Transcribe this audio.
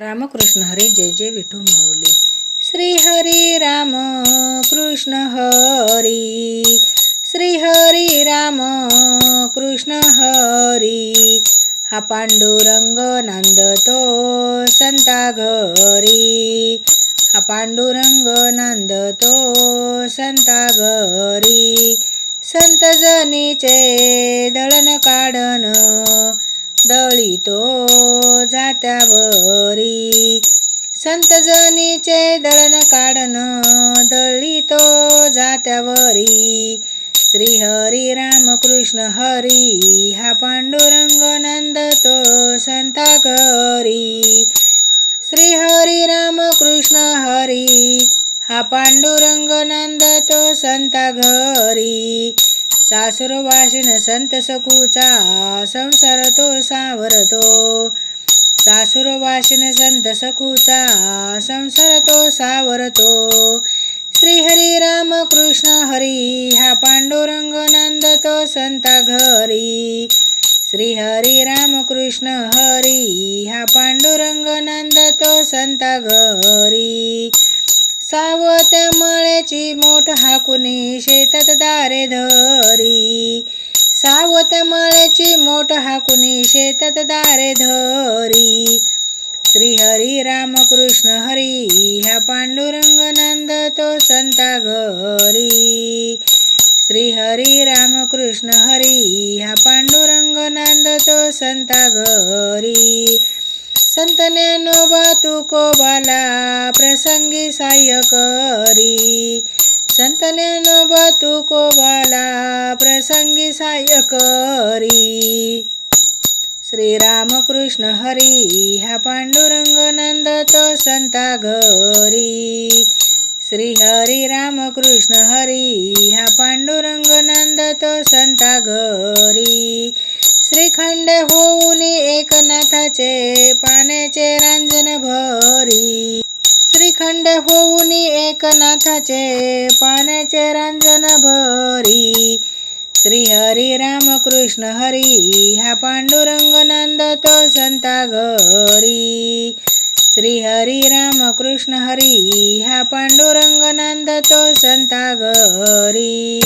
रामकृष्ण हरी जय जय विठू माऊली. श्री हरी राम कृष्ण हरी श्री हरी राम कृष्ण हरी. हा पांडुरंग नांदतो संता घरी. हा पांडुरंग नांदतो संता घरी. संत जनीचे दळण काढणं दळीतो जात्यावरी. संत जनीचे दळण काढण दळीतो जात्यावरी. श्री हरी राम कृष्ण हरी हा पांडुरंग नंदतो संता करी श्री हरी राम कृष्ण हरी हा पांडुरंग नंदतो संता घरी सासुरवासिन संत सखूचा संसार तो सावरतो. सासुरवासिन संत सखूचा संसार तो सावरतो. श्रीहरी राम कृष्ण हरी हा पांडुरंग नंदतो संता घरी. श्री हरी राम कृष्ण हरी हा पांडुरंग नंदतो संता घरी. सावत मळ्याची मोठ हाकुनी शेतात दारे धरी. सावत मळ्याची मोठ हाकुनी शेतात दारे धरी. श्री हरी हरी ह्या पांडुरंग नंदतो संता घरी. श्री हरी हरी ह्या पांडुरंग नंदतो संता घरी. संत ज्ञानोबा तुकोबाला प्रसंगी साह्य करी संत ज्ञानोबा तुकोबाला प्रसंगी साह्य करी श्रीरामकृष्ण हरी हा पांडुरंग नंदतो संता घरी श्री हरी रामकृष्ण हरी हा पांडुरंग नंदतो संता घरी श्रीखंड होऊन एकनाथाचे पाण्याचे रांजन भरी. श्रीखंड होऊन एकनाथाचे पाण्याचे रांजन भरी. श्री हरी राम कृष्ण हरी हा पांडुरंग नंदतो संता घरी. श्री हरी राम कृष्ण हरी हा पांडुरंग नंदतो संता घरी.